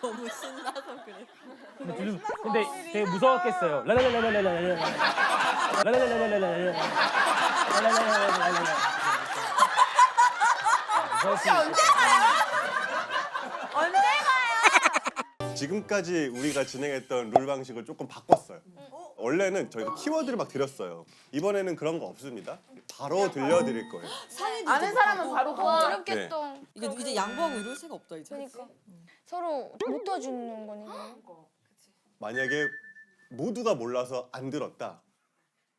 너무 신나서 그래. 근데, 근데 되게 무서웠겠어요. 라라라라라라라라. 라라라라라라라. 라라라라라라라. 지금까지 우리가 진행했던 룰 방식을 조금 바꿨어요. 원래는 저희가 키워드를 막 드렸어요. 이번에는 그런 거 없습니다. 바로 들려드릴 거예요. 아는 사람은 바로 와도 어렵겠다. 이게 이제 양보하고 이럴 새가 없다 이제. 그러니까 서로 못 도와주는. 그러면. 만약에 모두가 몰라서 안 들었다.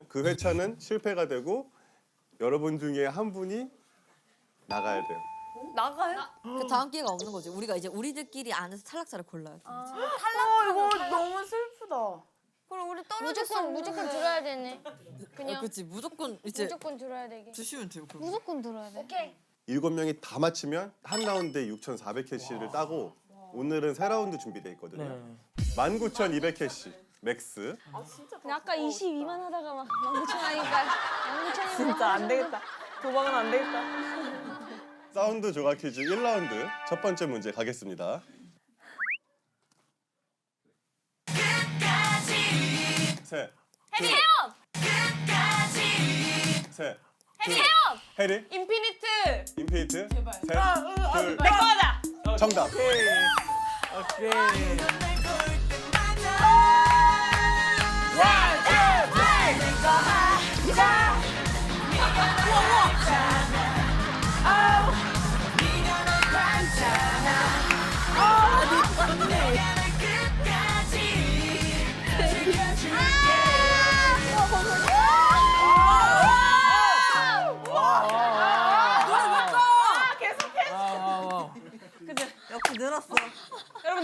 그 회차는 실패가 되고 여러분 중에 한 분이 나가야 돼요. 나가요? 그 다음 기회가 없는 거지. 우리가 이제 우리들끼리 안에서 탈락자를 골라야 돼. 어 이거 너무 슬프다. 그럼 우리 무조건 무조건 들어야 되네. 그냥 그렇지 무조건 이제 무조건 들어야 되게. 주시면 돼요. 그럼. 무조건 들어야 돼. 오케이. 일곱 명이 다 맞히면 한 라운드에 6,400캐시를 따고 오늘은 세 라운드 준비돼 있거든요. 네. 19,200캐시 맥스. 근데 아까 22만 하다가 막 19,000 하니까 19,000이면 진짜 안 되겠다. 도박은 안 되겠다. 사운드 조각 퀴즈 1라운드 첫 번째 문제 가겠습니다. 셋. 해리 헤엄. 셋. 해리 헤엄. 해리. 인피니트. 인피니트. 셋. 둘. 내거 하자. 정답. Okay.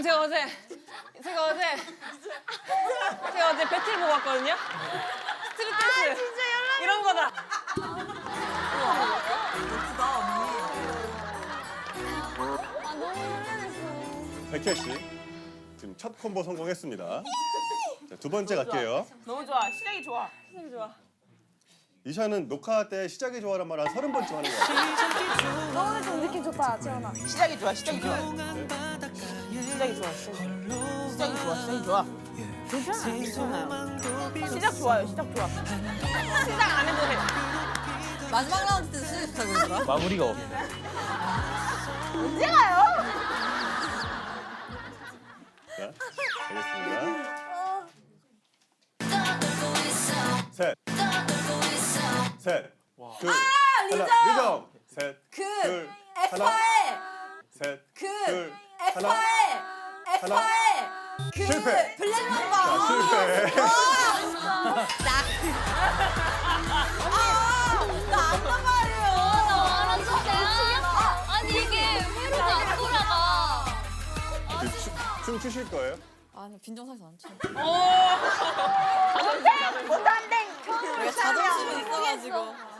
여러분 제가 어제 제가 어제 제가 어제 배틀 보고 왔거든요. 스트릿 댄스. 이런 거다. 아 너무 놀라냈어. 백혜 씨 지금 첫 콤보 성공했습니다. 자, 두 번째 갈게요. 너무 좋아. 시작이 좋아. 시작이 좋아. 이샤는 녹화 때 시작이 좋아란 말한 서른 번쯤 하는 거 같아요. 너 오늘 좀 느낌 좋다 재현아. 시작이 좋아. 시작이 좋아. 시작이 좋아. 시작이 좋아. 시작이 좋아. 괜찮아. 괜찮아요. 시작 좋아요. 시작 좋아. 시작 안 해도 돼. 마지막 라운드 때 수익 좋다고 그러더라. 마무리가 없어. 자, 가겠습니다. 셋. 셋. 둘. 하나. 리정. 셋. 그 둘. F파에 셋. 그 둘. F파에 F파에 그 실패. 블랙 자, 맘바. 실패. 나안단 말이에요. 나 알았어. 아니 이게 회로가 안 돌아가. 그 춤- 춤 추실 거예요? 아니 빈정상에서 안 쳐. 못한대. 내가 자존심이 있어가지고.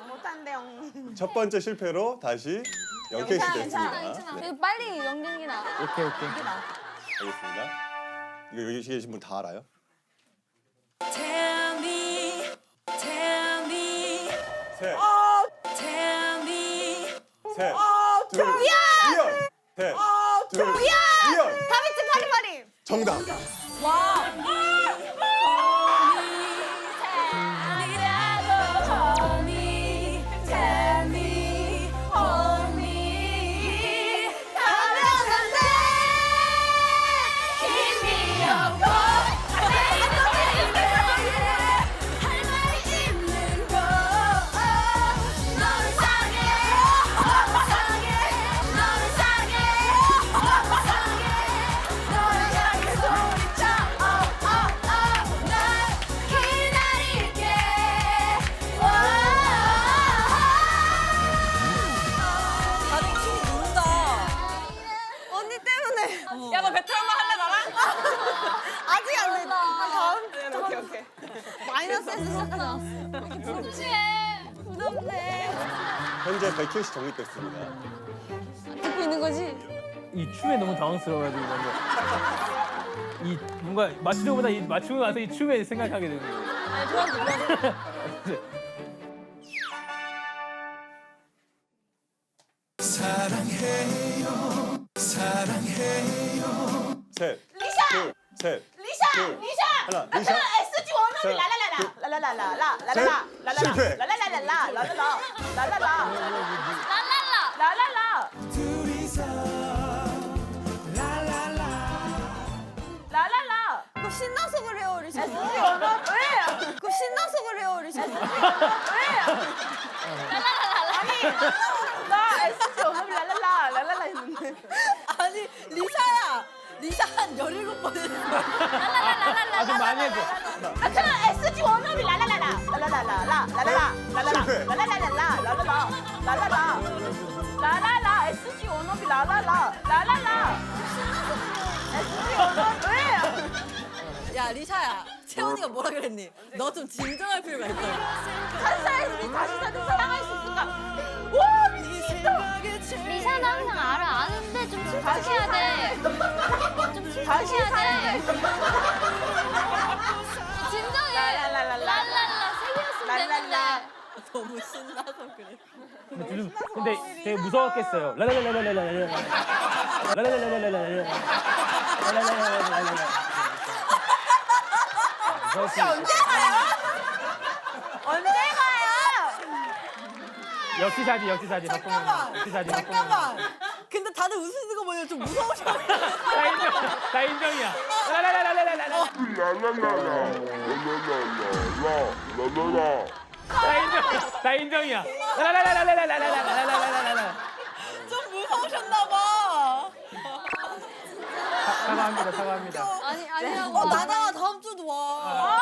못한대요. 첫 번째 실패로 다시 0캐시 됐습니다. 네, 이거 빨리 연경이 나. 오케이, 오케이. 알겠습니다. 이거 여기 계신 분 다 알아요? Tell me, tell me, 셋. tell me. 셋. 둘. 이연. 셋. 둘. 이연. 다비치 파리파리. 정답. 때문에. 야너 배틀 한번 할래 나랑? 아직 안 돼. 다음 네, 오케이 오케이. 마이너스에서 시작하자. 부럽지해. 부럽네. 현재 100캐시 정립됐습니다. 듣고 있는 거지? 이 춤에 너무 당황스러워가지고 뭔가 이 뭔가 맞추려보다 이 맞추고 나서 이 춤에 생각하게 되는 거예요. 아니 좋아한다 좋아한다. 셋. 셋, 리샤! 둘, 셋, 리샤! 둘, 리샤! 하나, 나 리샤. SG 원업이 자, 라라라라 둘, 라라라라라 셋, 라라라 실패. 라라라라라 라라라 라라라 랄랄라. 라라라 라라라 그거 신나서 그래요 리샤. SG 원업 왜? 그거 신나서 그래요 리샤. 왜? 아니 아, 좀 많이 해줘. 아그 SG 원업이 라라라라 라라라라 라라라 라라라. 라라라라 라라라 라라라 라라라 SG 원업이 라라라 라라라 SG 왜? 야 리샤야. 채원이가 뭐라 그랬니? 너 좀 진정할 필요가 있다. 한 사람이 다시 다시 사랑할 수 있을까? 와 미치겠다. 리사는 항상 알아. 아는데 좀 침착해야 돼. 좀 다시 침착해야 사랑해. 돼. 진정해. 랄랄랄랄라. 랄랄라. 되는데. 랄랄라. 너무 신나서 그래. 근데 요즘 근데 되게 무서웠겠어요. 라라라라라라라라. 라라라라라라라라. 라라라라라라라. 무서웠지. 언제 가요? 언제 가요? 역시 사지 역시 사지 잠깐만. 역시 사지 잠깐만. 근데 다들 웃으시는 거 보면 좀 무서우셔. 나 인정 나 인정이야. 라라라라라라라. 나 인정 나 인정이야. 라라라라라라라라라라라라. 좀 무서우셨나 봐. 사과합니다 사과합니다. 아니 아니라고. 어 나가 다음 주도 와.